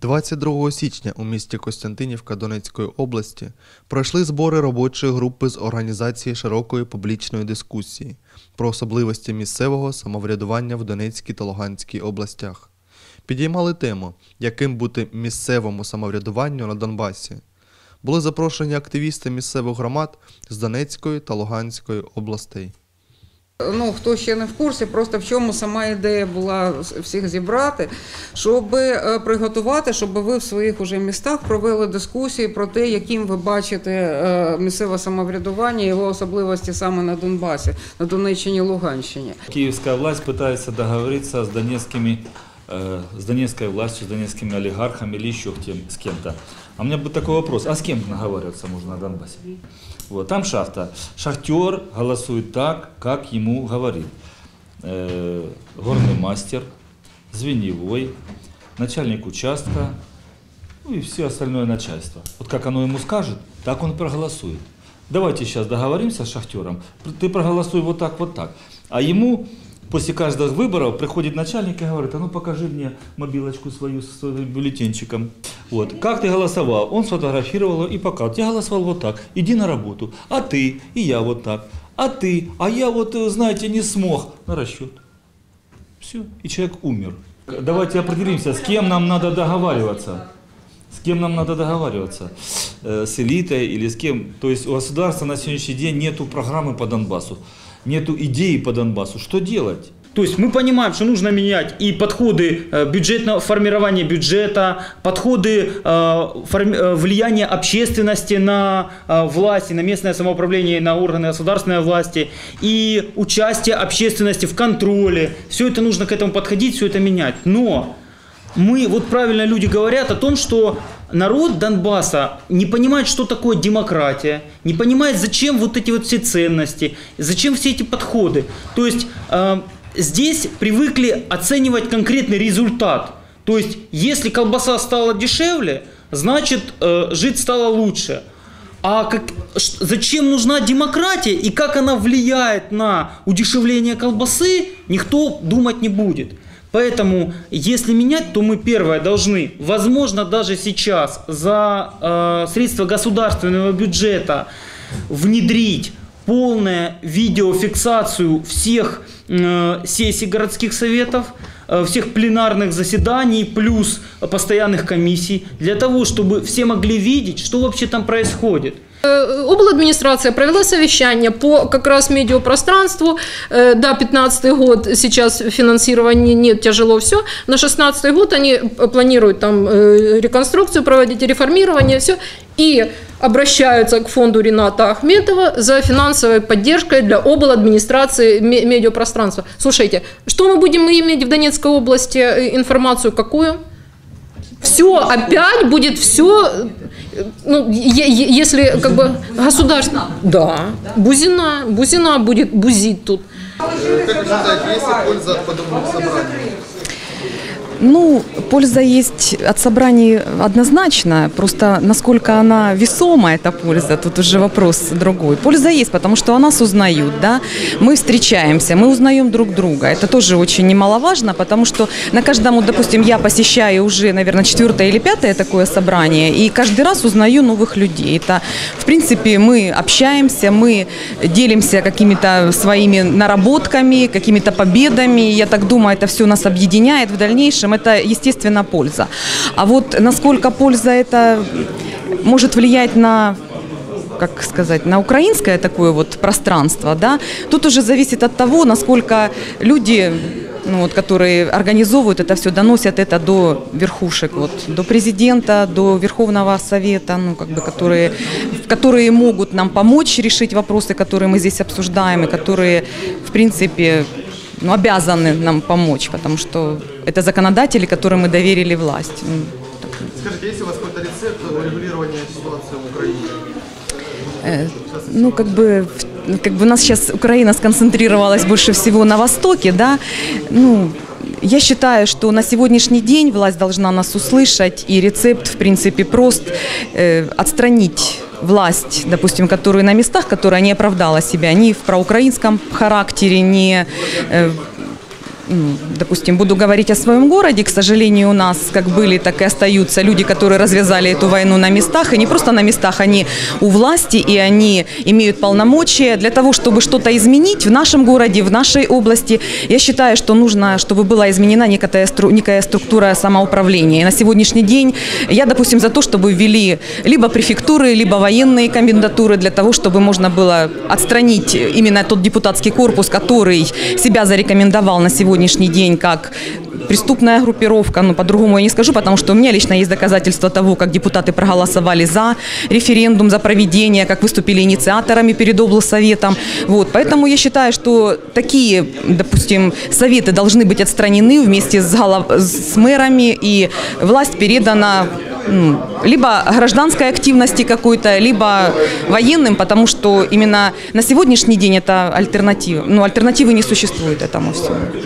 22 січня у місті Костянтинівка Донецької області пройшли збори робочої групи з організації широкої публічної дискусії про особливості місцевого самоврядування в Донецькій та Луганській областях. Підіймали тему, яким бути місцевому самоврядуванню на Донбасі. Були запрошені активісти місцевих громад з Донецької та Луганської областей. Ну, хто ще не в курсі, просто в чому сама ідея була всіх зібрати, щоб е, приготувати, щоб ви в своїх уже містах провели дискусії про те, яким ви бачите е, місцеве самоврядування, його особливості саме на Донбасі, на Донеччині, Луганщині. Київська власть намагається договориться з донецкими, э, с донецкой властью, с донецкими олигархами или еще с кем-то. А у меня будет такой вопрос, а с кем наговариваться можно на Донбассе? Вот, там шахта. Шахтер голосует так, как ему говорит. Э, горный мастер, звеневой, начальник участка, ну и все остальное начальство. Вот как оно ему скажет, так он проголосует. Давайте сейчас договоримся с шахтером, ты проголосуй вот так, вот так. А ему после каждых выборов приходит начальник и говорит, а ну покажи мне мобилочку свою с бюллетенчиком. Вот, как ты голосовал? Он сфотографировал и показал. Я голосовал вот так, иди на работу. А ты? И я вот так. А ты? А я вот, э, знаете, не смог. На расчет. Все, и человек умер. Давайте определимся, с кем нам надо договариваться. С кем нам надо договариваться? Э, С элитой или с кем? То есть у государства на сегодняшний день нету программы по Донбассу, нету идеи по Донбассу. Что делать? То есть мы понимаем, что нужно менять и подходы э, бюджетного формирования бюджета, подходы э, э, влияния общественности на власти, на местное самоуправление, на органы государственной власти и участие общественности в контроле. Все это нужно к этому подходить, все это менять. Но мы, вот правильно люди говорят о том, что народ Донбасса не понимает, что такое демократия, не понимает, зачем вот эти вот все ценности, зачем все эти подходы. То есть э, здесь привыкли оценивать конкретный результат. То есть, если колбаса стала дешевле, значит, э, жить стало лучше. А как, зачем нужна демократия и как она влияет на удешевление колбасы, никто думать не будет. Поэтому, если менять, то мы первое должны, возможно, даже сейчас за э, средства государственного бюджета внедрить полную видеофиксацию всех э, сессий городских советов, всех пленарных заседаний плюс постоянных комиссий, для того, чтобы все могли видеть, что вообще там происходит. Э, Обладминистрация провела совещание по как раз медиапространству. Э, Да, 15 год сейчас финансирования нет, тяжело все. На 16 год они э, планируют там э, реконструкцию проводить, реформирование, все. И обращаются к фонду Рената Ахметова за финансовой поддержкой для обладминистрации ме- медиапространства. Слушайте, что мы будем иметь в Донецкой области э, информацию какую? Все, опять будет все, ну, если как бы государство... Да, Бузина, Бузина будет бузить тут. Как вы считаете, есть ли польза от подобных собраний? Ну, польза есть от собраний однозначно. Просто насколько она весома, эта польза, тут уже вопрос другой. Польза есть, потому что о нас узнают, да. Мы встречаемся, мы узнаем друг друга. Это тоже очень немаловажно, потому что на каждом, вот, допустим, я посещаю уже, наверное, четвертое или пятое такое собрание, и каждый раз узнаю новых людей. Это, в принципе, мы общаемся, мы делимся какими-то своими наработками, какими-то победами. Я так думаю, это все нас объединяет в дальнейшем. Это, естественно, польза. А вот насколько польза это может влиять на как сказать, на украинское такое вот пространство, да, тут уже зависит от того, насколько люди, ну, вот, которые организовывают это все, доносят это до верхушек, вот, до президента, до Верховного Совета, ну, как бы, которые, которые могут нам помочь решить вопросы, которые мы здесь обсуждаем, и которые, в принципе, ну, обязаны нам помочь, потому что это законодатели, которым мы доверили власть. Ну, Скажите, есть у вас какой-то рецепт урегулирования ситуации в Украине? Э, ну, как бы, как бы у нас сейчас Украина сконцентрировалась больше всего на Востоке, да, ну, я считаю, что на сегодняшний день власть должна нас услышать, и рецепт, в принципе, прост э, отстранить власть, допустим, которая на местах, которая не оправдала себя ни в проукраинском характере, ни э, допустим, буду говорить о своем городе, к сожалению, у нас как были, так и остаются люди, которые развязали эту войну на местах, и не просто на местах, они у власти, и они имеют полномочия для того, чтобы что-то изменить в нашем городе, в нашей области. Я считаю, что нужно, чтобы была изменена некая, стру- некая структура самоуправления. И на сегодняшний день я, допустим, за то, чтобы ввели либо префектуры, либо военные комендатуры для того, чтобы можно было отстранить именно тот депутатский корпус, который себя зарекомендовал на сегодняшний день как преступная группировка, ну, по-другому я не скажу, потому что у меня лично есть доказательства того, как депутаты проголосовали за референдум, за проведение, как выступили инициаторами перед облсоветом. Вот, поэтому я считаю, что такие, допустим, советы должны быть отстранены вместе с, голов- с мэрами, и власть передана либо гражданской активности какой-то, либо военным, потому что именно на сегодняшний день это альтернатива. Ну, альтернативы не существует этому всему.